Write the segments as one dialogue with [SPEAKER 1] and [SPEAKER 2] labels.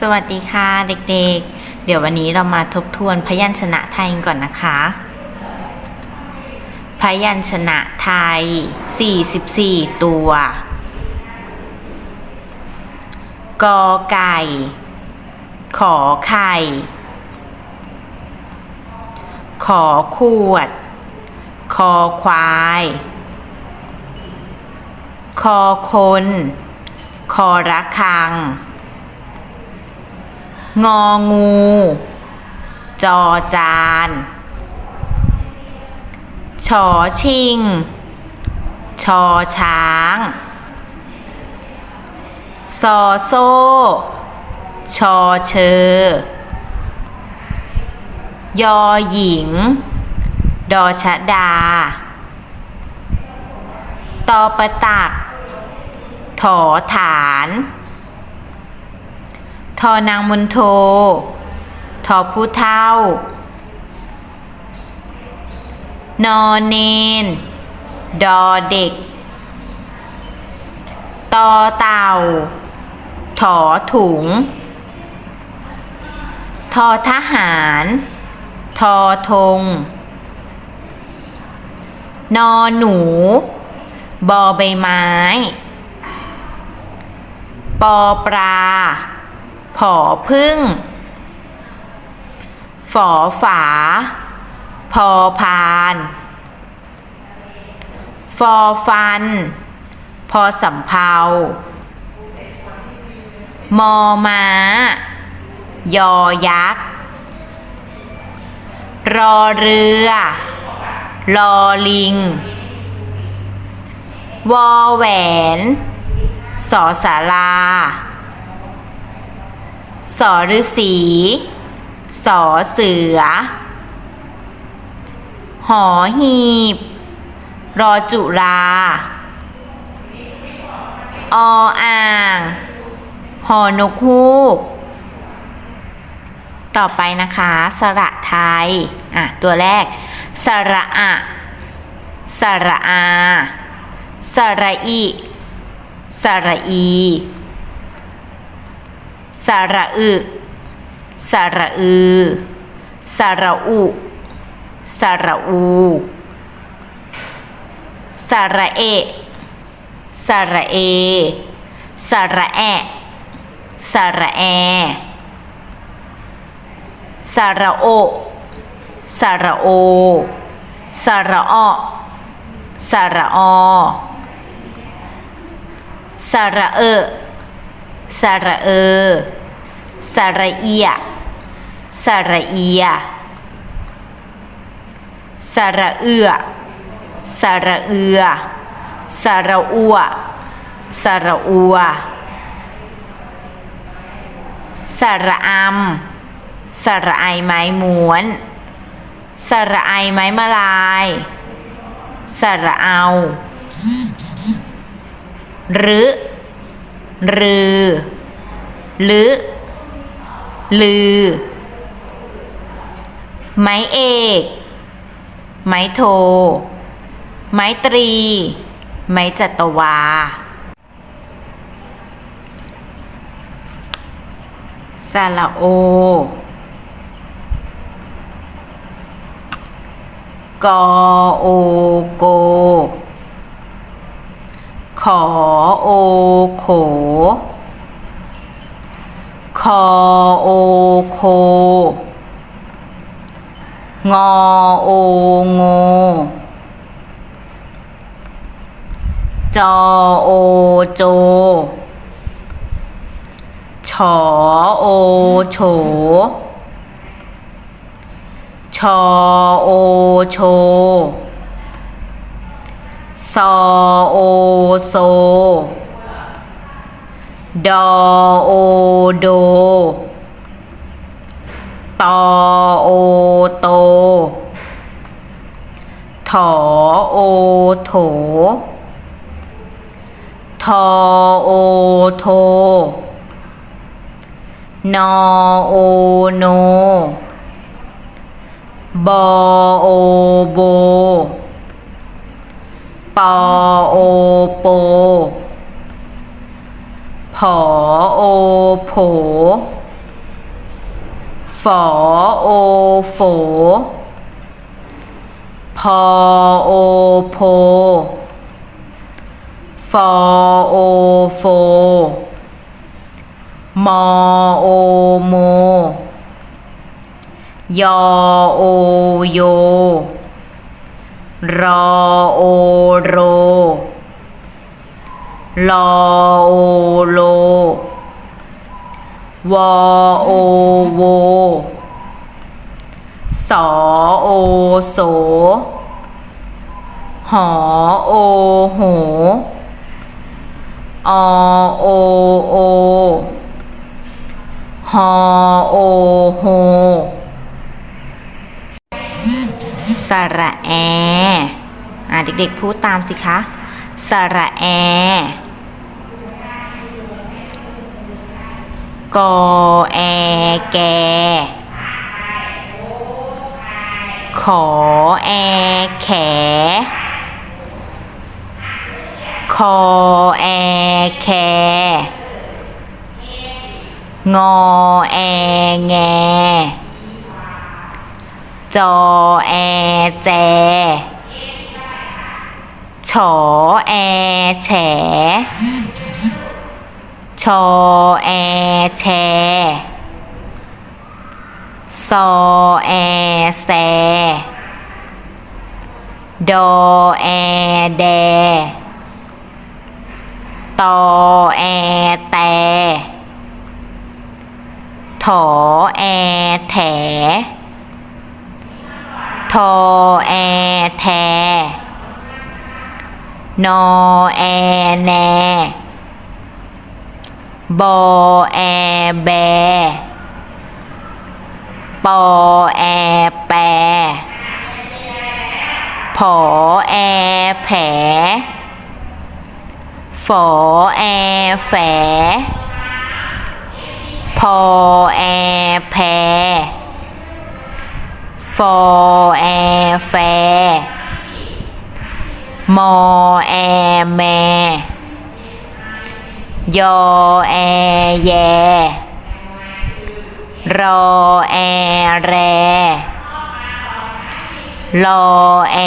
[SPEAKER 1] สวัสดีค่ะเด็กๆ เดี๋ยววันนี้เรามาทบทวนพยัญชนะไทยก่อนนะคะ พยัญชนะไทย 44 ตัว กอไก่ ขอไข่ ขอขวด คอควาย คอคน คอระคัง งองู จอจาน ชอชิง ชอช้าง ซอโซ่ ชอเชอยอหญิง ดอชะดา ตอประตัก ถอฐาน ทอนางมุนโททอผู้เท่า นอนเนน ดอเด็ก ตอเต่า ถอถุง ทอทหาร ทอธง นอหนู บอใบไม้ ปอปลา ผอพึ่ง ฝอฝา พอพาน ฟอฟัน พอสำเพามอม้า ยอยักษ์ รอเรือลอลิง วอแหวน สอสารา สอฤษีสอเสือ หอหีบ รอจุรา ออ่าง หอนกฮูก ต่อไปนะคะ สระไทย อะ ตัวแรก สระอะสระอา สระอิ สระอี สระอึสระอือสระอุสระอูสระเอสระเอสระแอสระแอสระโอสระโอสระออสระออสระเออ สระเออ สระเอีย สระเอีย สระเอือ สระเอือ สระอัว สระอัว สระอำสระไอไม้ม้วน สระไอไม้มาลาย สระเอา หรือ รือหรือ ลือ ไม้เอก ไม้โท ไม้ตรี ไม้จัตวาสระโอกอโอโก ขอโอโข คอโอโค งอโอโง จอโอโจ ฉอโอโฉ ชอโอโช ซอโอโซ ดอโอโด ตอโอโต ถอโอโถ ทอโอโท นอโอโน บอโอโบ ปอโอโปผอโอโผฝอโอโฝพอโอโพฟอโอโฟมอโอโมยอโอโย รอโอโรลอโอโล วอโอโว สอโอโส หอโอโห อโอโอ ฮอโอโฮ สระแออะเด็กๆพูดตามสิคะ สระแอกอแอแก ขอแอแข คอแอแค งอแอแง จอแอแจ ฉอแอแฉ ชอแอแชซอแอแซดอแอแดตอแอแตถอแอแถ ทอแอแท นอแอแน บอแอแบ ปอแอแปผอแอแผลฝอแอแฝพอแอแพฟ อแอแฟมอแอแมยอแอแย รอแอแรลอแอ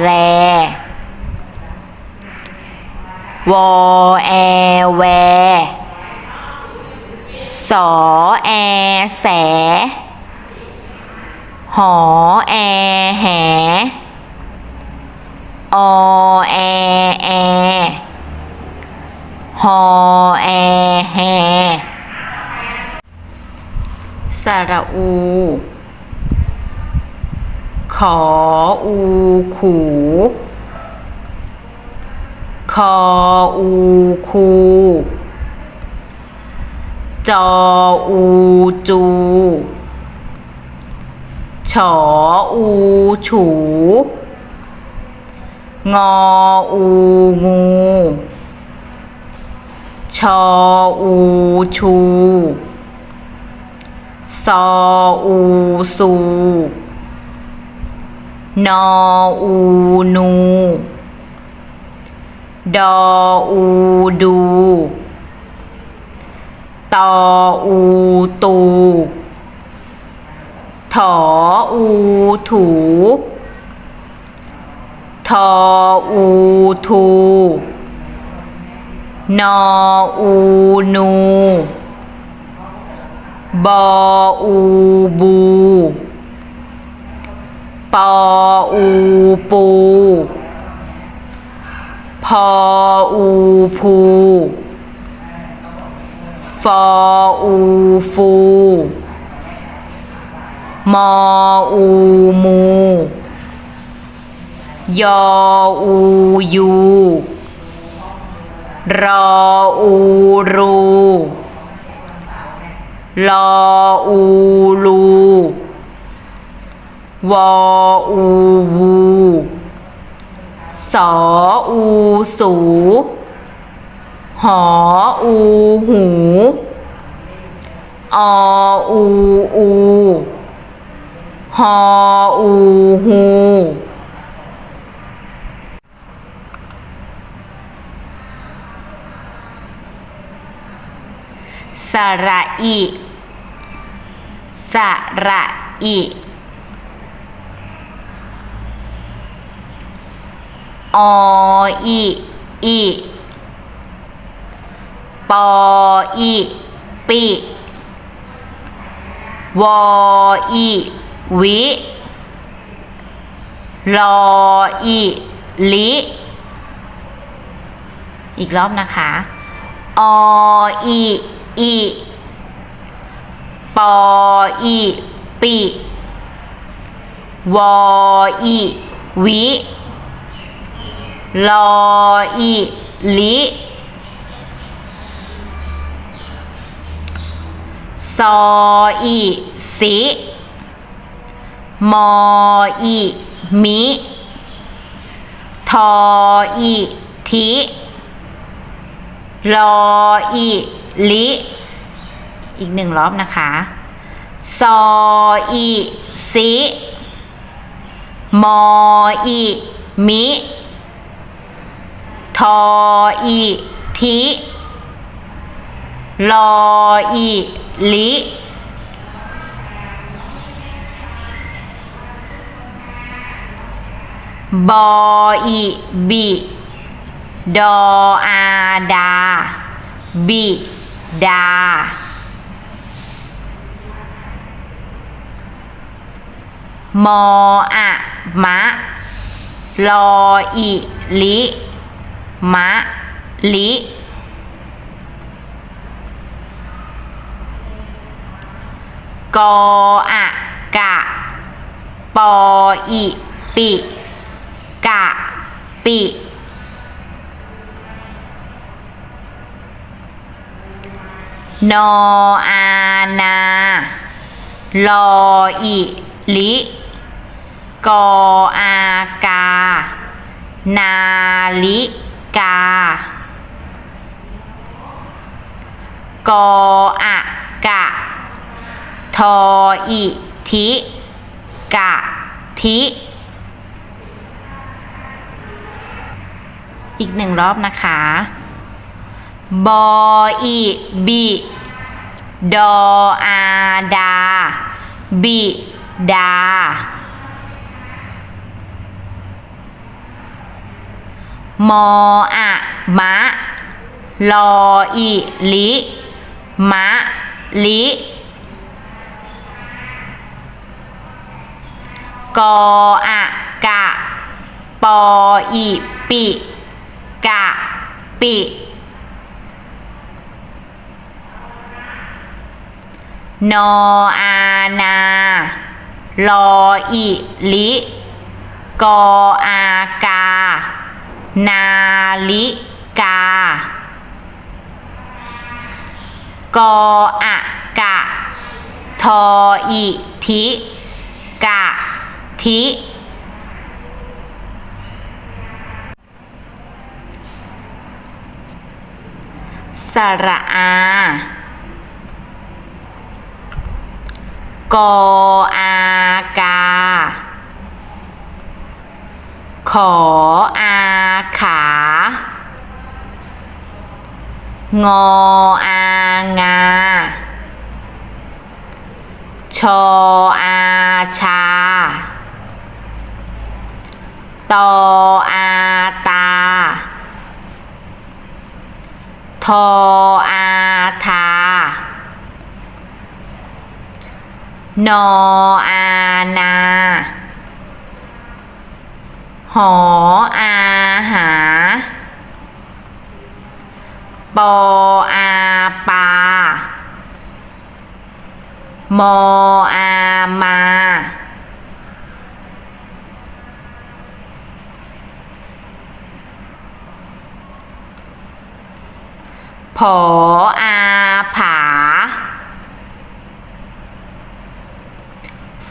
[SPEAKER 1] แร วอแอแว สอแอแส หอแอแหอแอแอฮอแอแฮสระอู ขออูขูคออูคูจออูจู ฉออู ฉู งออู งู ชออู ชูซออูสูนออู นู ดออู ดู ตออู ตู ถออูถู ทออูทู นออูนู บออูบู ปออูปู พออูพูฟออูฟู มออูมู ยออูยู รออูรูลออูลูวออูวูสออูสู หออูหู ออูอู ฮออูฮูสระอิสระอิออีอีปออีปิวออี วิลออีลิอีกรอบนะคะออีอีปออีปิวออีวิลออีลิซออีสิ มออีมิทออีทิลออีลิ อีกหนึ่งรอบนะคะซออีสิมออีมิทออีทิลออีลิ บออีบิดออาดา บิดา มออะมะ ลออีลิ มะ ลิ กออะกะ ปออีปิ กะ ปิ นออานา ลออีลิ กออากา นาลิกา กออะกะ ทออิทิ กะทิ อีกหนึ่งรอบนะคะ บออีบิดออาดา บิดา มออะมะ ลออีลิ มะ ลิ กออะกะ ปออีปิ กะ ปิ นออานา ลออีลิ กออากา นาลิกา กออะกะ ทออีทิ กะ ทิ สระอา กออากา ขออาขา งออางา ชออาชา ตออาตา ทออาทานออานาหออาหา ปออาปามออามา ผออาผา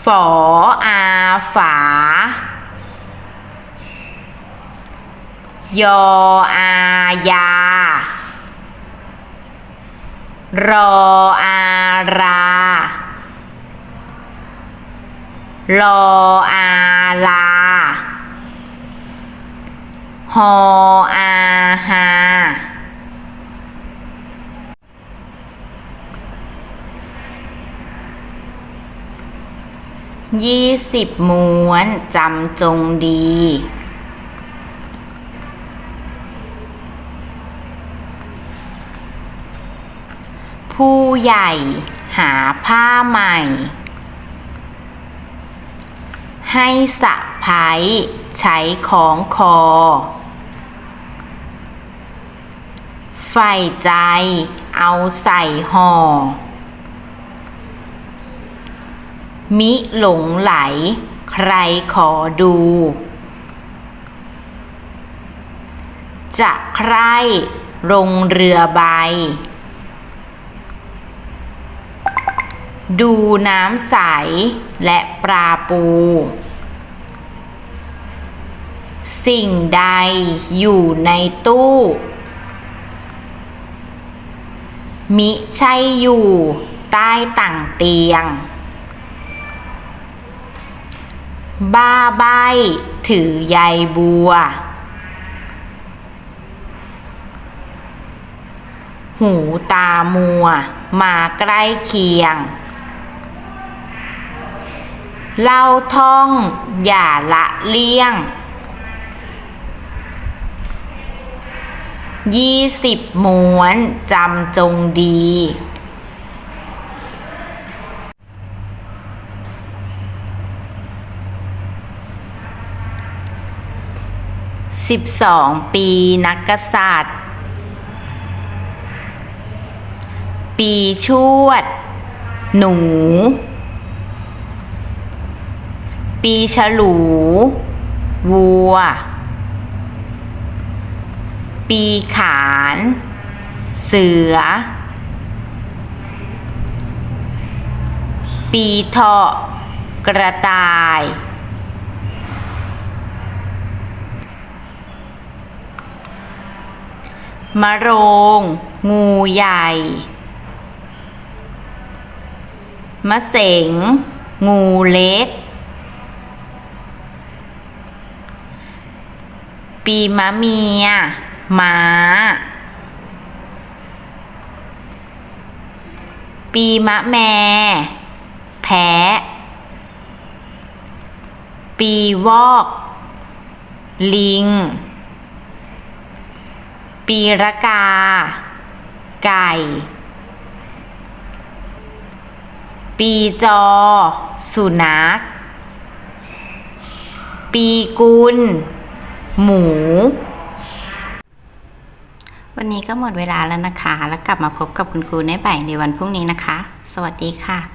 [SPEAKER 1] ฝออาฝา ยออายา รออารา รออาลาหออาหายี่สิบม้วนจำจงดี ผู้ใหญ่หาผ้าใหม่ ให้สะพายใช้ของคอใฝ่ใจเอาใส่ห่อ มิหลงไหล ใครขอดู จะใครลงเรือใบ ดูน้ำใสและปลาปู สิ่งใดอยู่ในตู้ มิใช่อยู่ใต้ต่างเตียง บ้าใบถือใยบัว หูตามัว มาใกล้เคียง เล่าท่องอย่าละเลี่ยง ยี่สิบม้วนจำจงดี สิบสองปีนักกษัตริย์ ปีชวด หนู ปีฉลู วัว ปีขาน เสือ ปีเถาะกระต่าย มะโรง งูใหญ่ มะเสง งูเล็ก ปีมะเมียม้า ปีมะแม่ แพะ ปีวอก ลิง ปีระกา ไก่ ปีจอ สุนัข ปีกุล หมู วันนี้ก็หมดเวลาแล้วนะคะ แล้วกลับมาพบกับคุณครูในบ่ายในวันพรุ่งนี้นะคะ สวัสดีค่ะ